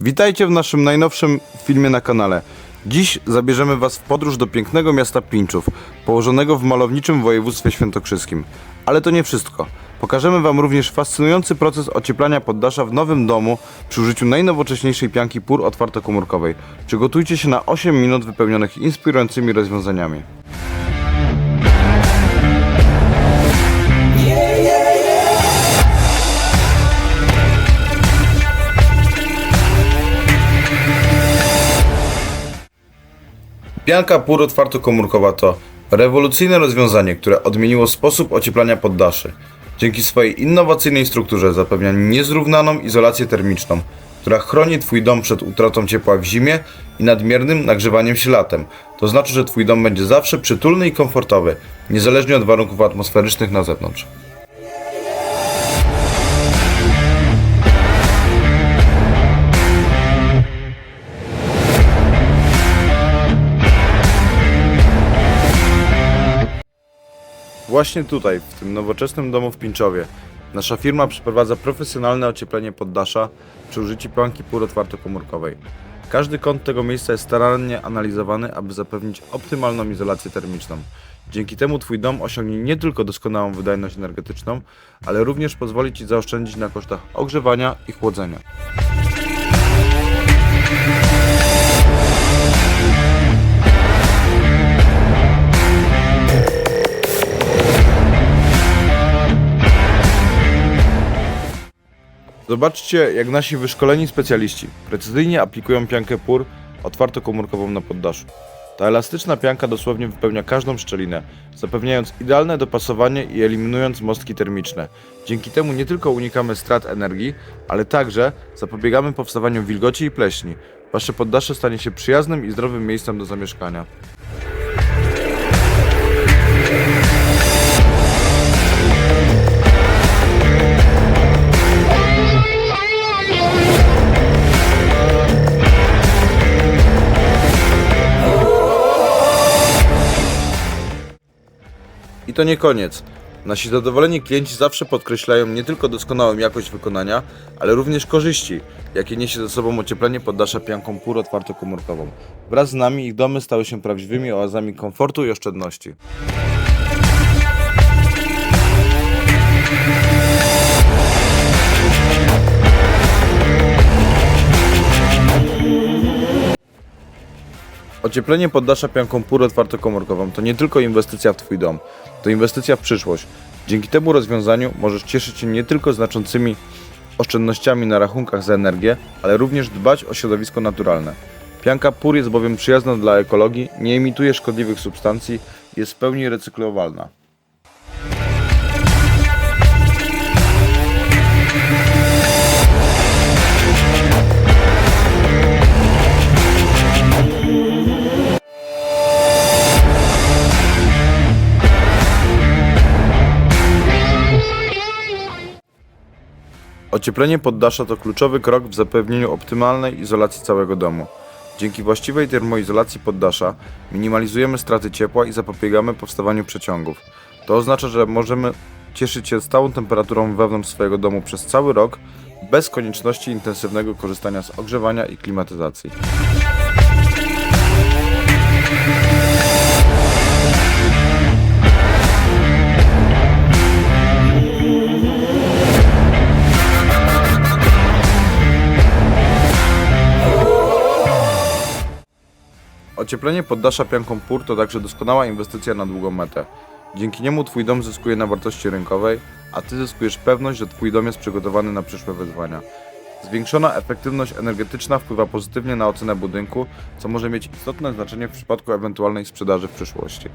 Witajcie w naszym najnowszym filmie na kanale. Dziś zabierzemy Was w podróż do pięknego miasta Pinczów, położonego w malowniczym województwie świętokrzyskim. Ale to nie wszystko. Pokażemy Wam również fascynujący proces ocieplania poddasza w nowym domu przy użyciu najnowocześniejszej pianki PUR otwartokomórkowej. Przygotujcie się na 8 minut wypełnionych inspirującymi rozwiązaniami. Pianka PUR otwartokomórkowa to rewolucyjne rozwiązanie, które odmieniło sposób ocieplania poddaszy. Dzięki swojej innowacyjnej strukturze zapewnia niezrównaną izolację termiczną, która chroni Twój dom przed utratą ciepła w zimie i nadmiernym nagrzewaniem się latem. To znaczy, że Twój dom będzie zawsze przytulny i komfortowy, niezależnie od warunków atmosferycznych na zewnątrz. Właśnie tutaj, w tym nowoczesnym domu w Pinczowie, nasza firma przeprowadza profesjonalne ocieplenie poddasza przy użyciu planki PUR otwartokomórkowej. Każdy kąt tego miejsca jest starannie analizowany, aby zapewnić optymalną izolację termiczną. Dzięki temu Twój dom osiągnie nie tylko doskonałą wydajność energetyczną, ale również pozwoli Ci zaoszczędzić na kosztach ogrzewania i chłodzenia. Zobaczcie, jak nasi wyszkoleni specjaliści precyzyjnie aplikują piankę PUR otwartokomórkową na poddaszu. Ta elastyczna pianka dosłownie wypełnia każdą szczelinę, zapewniając idealne dopasowanie i eliminując mostki termiczne. Dzięki temu nie tylko unikamy strat energii, ale także zapobiegamy powstawaniu wilgoci i pleśni. Wasze poddasze stanie się przyjaznym i zdrowym miejscem do zamieszkania. To nie koniec. Nasi zadowoleni klienci zawsze podkreślają nie tylko doskonałą jakość wykonania, ale również korzyści, jakie niesie ze sobą ocieplenie poddasza pianką PUR otwartokomórkową. Wraz z nami ich domy stały się prawdziwymi oazami komfortu i oszczędności. Ocieplenie poddasza pianką PUR otwartokomórkową to nie tylko inwestycja w Twój dom, to inwestycja w przyszłość. Dzięki temu rozwiązaniu możesz cieszyć się nie tylko znaczącymi oszczędnościami na rachunkach za energię, ale również dbać o środowisko naturalne. Pianka PUR jest bowiem przyjazna dla ekologii, nie emituje szkodliwych substancji, jest w pełni recyklowalna. Ocieplenie poddasza to kluczowy krok w zapewnieniu optymalnej izolacji całego domu. Dzięki właściwej termoizolacji poddasza minimalizujemy straty ciepła i zapobiegamy powstawaniu przeciągów. To oznacza, że możemy cieszyć się stałą temperaturą wewnątrz swojego domu przez cały rok bez konieczności intensywnego korzystania z ogrzewania i klimatyzacji. Ocieplenie poddasza pianką PUR to także doskonała inwestycja na długą metę. Dzięki niemu Twój dom zyskuje na wartości rynkowej, a Ty zyskujesz pewność, że Twój dom jest przygotowany na przyszłe wyzwania. Zwiększona efektywność energetyczna wpływa pozytywnie na ocenę budynku, co może mieć istotne znaczenie w przypadku ewentualnej sprzedaży w przyszłości.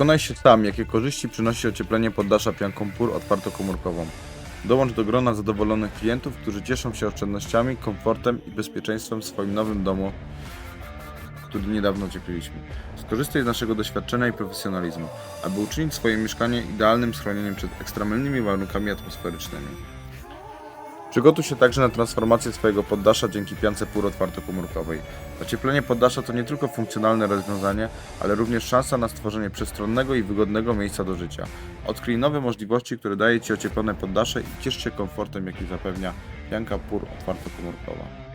Przekonaj się sam, jakie korzyści przynosi ocieplenie poddasza pianką PUR otwartokomórkową. Dołącz do grona zadowolonych klientów, którzy cieszą się oszczędnościami, komfortem i bezpieczeństwem w swoim nowym domu, który niedawno ociepliliśmy. Skorzystaj z naszego doświadczenia i profesjonalizmu, aby uczynić swoje mieszkanie idealnym schronieniem przed ekstremalnymi warunkami atmosferycznymi. Przygotuj się także na transformację swojego poddasza dzięki piance PUR otwartokomórkowej. Ocieplenie poddasza to nie tylko funkcjonalne rozwiązanie, ale również szansa na stworzenie przestronnego i wygodnego miejsca do życia. Odkryj nowe możliwości, które daje Ci ocieplone poddasze i ciesz się komfortem, jaki zapewnia pianka PUR otwartokomórkowa.